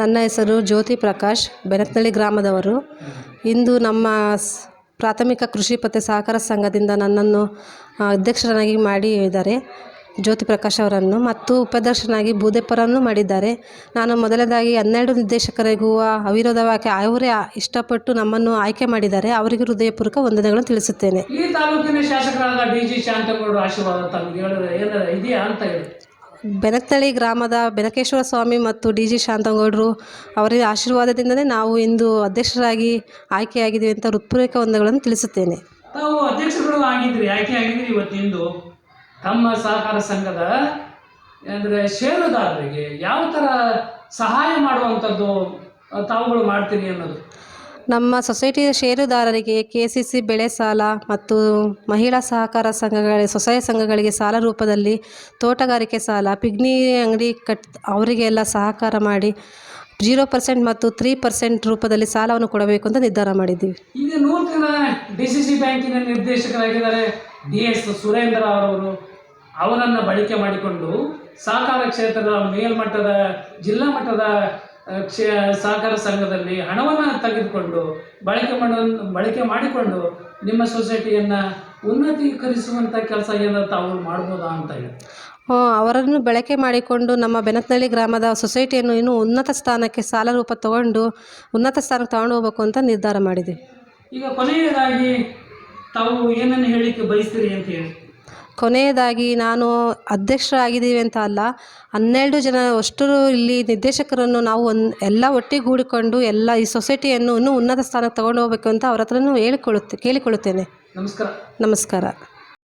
ನನ್ನ ಹೆಸರು ಜ್ಯೋತಿ ಪ್ರಕಾಶ್, ಬೆನತ್ನಳ್ಳಿ ಗ್ರಾಮದವರು. ಇಂದು ನಮ್ಮ ಪ್ರಾಥಮಿಕ ಕೃಷಿ ಪತ್ತೆ ಸಹಕಾರ ಸಂಘದಿಂದ ನನ್ನನ್ನು ಅಧ್ಯಕ್ಷರನ್ನಾಗಿ ಅಧ್ಯಕ್ಷರನ್ನಾಗಿ ಮಾಡಿದ್ದಾರೆ ಜ್ಯೋತಿ ಪ್ರಕಾಶ್ ಅವರನ್ನು ಮತ್ತು ಉಪಾಧ್ಯಕ್ಷನಾಗಿ ಬೂದೆಪ್ಪರನ್ನು ಮಾಡಿದ್ದಾರೆ. ನಾನು ಮೊದಲನೇದಾಗಿ ಹನ್ನೆರಡು ನಿರ್ದೇಶಕರಿಗೂ ಅವಿರೋಧವಾಗಿ ಅವರೇ ಇಷ್ಟಪಟ್ಟು ನಮ್ಮನ್ನು ಆಯ್ಕೆ ಮಾಡಿದ್ದಾರೆ. ಅವರಿಗೆ ಹೃದಯಪೂರ್ವಕ ವಂದನೆಗಳನ್ನು ತಿಳಿಸುತ್ತೇನೆ. ಈ ತಾಲೂಕಿನ ಶಾಸಕರಾದ ಡಿ ಜಿ ಆಶೀರ್ವಾದ ತಮಗೆ ಹೇಳಿದ್ರೆ ಇದೆಯಾ ಅಂತ ಹೇಳಿ. ಬೆನಕನಳ್ಳಿ ಗ್ರಾಮದ ಬೆನಕೇಶ್ವರ ಸ್ವಾಮಿ ಮತ್ತು ಡಿ ಜಿ ಶಾಂತಗೌಡರು ಅವರ ಆಶೀರ್ವಾದದಿಂದಲೇ ನಾವು ಇಂದು ಅಧ್ಯಕ್ಷರಾಗಿ ಆಯ್ಕೆಯಾಗಿದ್ದೀವಿ ಅಂತ ಹೃತ್ಪೂರ್ವಕ ವಂದನೆಗಳನ್ನು ತಿಳಿಸುತ್ತೇನೆ. ತಾವು ಅಧ್ಯಕ್ಷರು ಆಗಿದ್ರಿ, ಆಯ್ಕೆ ಆಗಿದ್ರಿ ಇವತ್ತಿಂದು. ತಮ್ಮ ಸಹಕಾರ ಸಂಘದ, ಅಂದರೆ ಷೇರುದಾರರಿಗೆ ಯಾವ ಥರ ಸಹಾಯ ಮಾಡುವಂಥದ್ದು ತಾವುಗಳು ಮಾಡ್ತೀರಿ ಅನ್ನೋದು. ನಮ್ಮ ಸೊಸೈಟಿಯ ಷೇರುದಾರರಿಗೆ ಕೆ ಸಿ ಸಿ ಬೆಳೆ ಸಾಲ ಮತ್ತು ಮಹಿಳಾ ಸಹಕಾರ ಸಂಘಗಳ ಸ್ವಸಹಾಯ ಸಂಘಗಳಿಗೆ ಸಾಲ ರೂಪದಲ್ಲಿ ತೋಟಗಾರಿಕೆ ಸಾಲ, ಪಿಗ್ನಿ ಅಂಗಡಿ ಕಟ್ ಅವರಿಗೆಲ್ಲ ಸಹಕಾರ ಮಾಡಿ ಜೀರೋ ಪರ್ಸೆಂಟ್ ಮತ್ತು ತ್ರೀ ಪರ್ಸೆಂಟ್ ರೂಪದಲ್ಲಿ ಸಾಲವನ್ನು ಕೊಡಬೇಕು ಅಂತ ನಿರ್ಧಾರ ಮಾಡಿದ್ದೀವಿ. ಈಗ ನೂತನ ಡಿ ಸಿ ಸಿ ಬ್ಯಾಂಕಿನ ನಿರ್ದೇಶಕರಾಗಿದ್ದಾರೆ ಡಿ ಎಸ್ ಸುರೇಂದ್ರ ಅವರವರು. ಅವರನ್ನು ಬಳಕೆ ಮಾಡಿಕೊಂಡು ಸಹಕಾರ ಕ್ಷೇತ್ರದ ಮೇಲ್ಮಟ್ಟದ, ಜಿಲ್ಲಾ ಮಟ್ಟದ ಕ್ಷೇ ಸಹಕಾರ ಸಂಘದಲ್ಲಿ ಹಣವನ್ನು ತೆಗೆದುಕೊಂಡು ಬಳಕೆ ಮಾಡೋ ಬಳಕೆ ಮಾಡಿಕೊಂಡು ನಿಮ್ಮ ಸೊಸೈಟಿಯನ್ನು ಉನ್ನತೀಕರಿಸುವಂಥ ಕೆಲಸ ಏನಾದ್ರು ತಾವು ಮಾಡ್ಬೋದಾ ಅಂತ ಹೇಳಿ. ಅವರನ್ನು ಬಳಕೆ ಮಾಡಿಕೊಂಡು ನಮ್ಮ ಬೆನತ್ನಳ್ಳಿ ಗ್ರಾಮದ ಸೊಸೈಟಿಯನ್ನು ಇನ್ನೂ ಉನ್ನತ ಸ್ಥಾನಕ್ಕೆ ಸಾಲ ರೂಪ ತಗೊಂಡು ಉನ್ನತ ಸ್ಥಾನಕ್ಕೆ ತಗೊಂಡು ಹೋಗ್ಬೇಕು ಅಂತ ನಿರ್ಧಾರ ಮಾಡಿದೆ ಈಗ ಕೊನೆಯದಾಗಿ ತಾವು ಏನನ್ನು ಹೇಳಿಕ್ಕೆ ಬಯಸ್ತೀರಿ ಅಂತ ಹೇಳಿ. ಕೊನೆಯದಾಗಿ ನಾನು ಅಧ್ಯಕ್ಷರಾಗಿದ್ದೀವಿ ಅಂತ ಅಲ್ಲ ಹನ್ನೆರಡು ಜನ ಅಷ್ಟು ಇಲ್ಲಿ ನಿರ್ದೇಶಕರನ್ನು ನಾವು ಒಂದು ಎಲ್ಲ ಒಟ್ಟಿಗೂಡಿಕೊಂಡು ಎಲ್ಲ ಈ ಸೊಸೈಟಿಯನ್ನು ಇನ್ನೂ ಉನ್ನತ ಸ್ಥಾನಕ್ಕೆ ತಗೊಂಡು ಹೋಗಬೇಕು ಅಂತ ಅವ್ರ ಹತ್ರನೂ ಹೇಳಿಕೊಳ್ಳುತ್ತೆ ಕೇಳಿಕೊಳ್ಳುತ್ತೇನೆ. ನಮಸ್ಕಾರ. ನಮಸ್ಕಾರ.